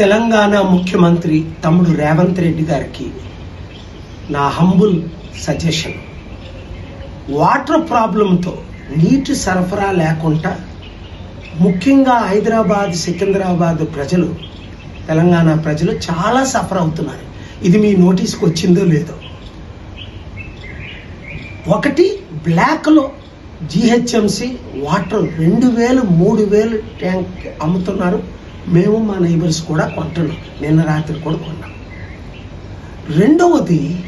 తెలంగాణ ముఖ్యమంత్రి తమ్ముడు రేవంత్ రెడ్డి గారికి నా హంబుల్ సజెషన్ వాటర్ ప్రాబ్లంతో నీటి సరఫరా లేకుండా ముఖ్యంగా హైదరాబాద్ సికింద్రాబాద్ ప్రజలు తెలంగాణ ప్రజలు చాలా సఫర్ అవుతున్నారు. ఇది మీ నోటీస్కి వచ్చిందో లేదో. ఒకటి బ్లాక్లో జిహెచ్ఎంసి వాటర్ రెండు వేలు మూడు వేలు ట్యాంక్ అమ్ముతున్నారు. మేము మా నైబర్స్ కూడా కొంటున్నాం. నిన్న రాత్రి కూడా కొన్నాం. రెండవది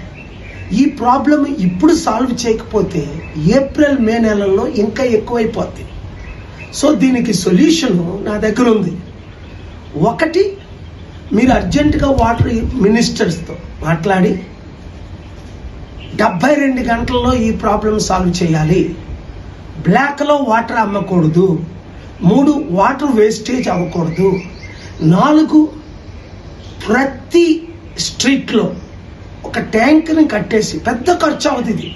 ఈ ప్రాబ్లం ఇప్పుడు సాల్వ్ చేయకపోతే ఏప్రిల్ మే నెలల్లో ఇంకా ఎక్కువైపోద్ది. సో దీనికి సొల్యూషన్ నా దగ్గర ఉంది. ఒకటి మీరు అర్జెంటుగా వాటర్ మినిస్టర్స్తో మాట్లాడి డెబ్బై రెండు గంటల్లో ఈ ప్రాబ్లం సాల్వ్ చేయాలి. బ్లాక్లో వాటర్ అమ్మకూడదు. మూడు వాటర్ వేస్టేజ్ అవ్వకూడదు. నాలుగు ప్రతి స్ట్రీట్లో ఒక ట్యాంక్ని కట్టేసి పెద్ద ఖర్చు అవుతుంది ఇది.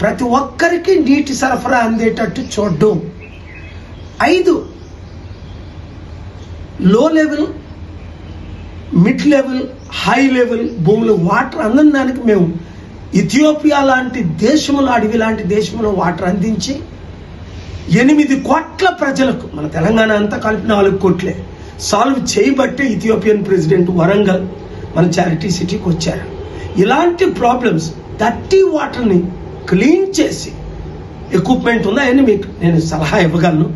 ప్రతి ఒక్కరికి నీటి సరఫరా అందేటట్టు చూడడం. ఐదు low level mid level high level భూములు వాటర్ అందడానికి దానికి మేము ఇథియోపియా లాంటి దేశంలో అడవి లాంటి దేశంలో వాటర్ అందించి ఎనిమిది కోట్ల ప్రజలకు మన తెలంగాణ అంతా కలిపి నాలుగు కోట్లే. సాల్వ్ చేయబట్టే ఇథియోపియన్ ప్రెసిడెంట్ వరంగల్ మన చారిటీ సిటీకి వచ్చారు. ఇలాంటి ప్రాబ్లమ్స్ దట్టి వాటర్ని క్లీన్ చేసి ఎక్విప్మెంట్ ఉందా? అని మీకు నేను సలహా ఇవ్వగలను.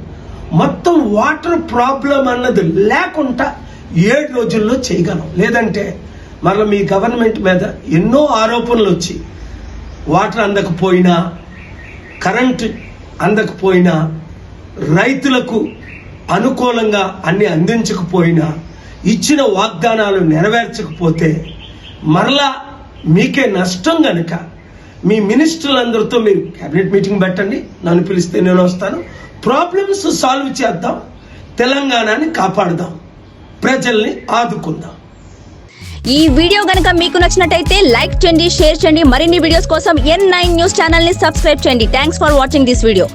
మొత్తం వాటర్ ప్రాబ్లం అన్నది లేకుండా ఏడు రోజుల్లో చేయగలం. లేదంటే మరలా మీ గవర్నమెంట్ మీద ఎన్నో ఆరోపణలు వచ్చి వాటర్ అందకపోయినా కరెంటు అందకపోయినా రైతులకు అనుకూలంగా అన్ని అందించకపోయినా ఇచ్చిన వాగ్దానాలు నెరవేర్చకపోతే మరలా మీకే నష్టం గనుక మీ మినిస్టర్లందరితో మీరు క్యాబినెట్ మీటింగ్ పెట్టండి నన్ను పిలిస్తే నేను వస్తాను. ప్రాబ్లమ్స్ సాల్వ్ చేద్దాం తెలంగాణని కాపాడుదాం ప్రజల్ని ఆదుకుందాం. ఈ వీడియో గనక మీకు నచ్చినట్టయితే లైక్ చేయండి షేర్ చేయండి. మరిన్ని వీడియోస్ కోసం ఎన్ నైన్ న్యూస్ ఛానల్ని సబ్స్క్రైబ్ చేయండి. Thanks for watching this video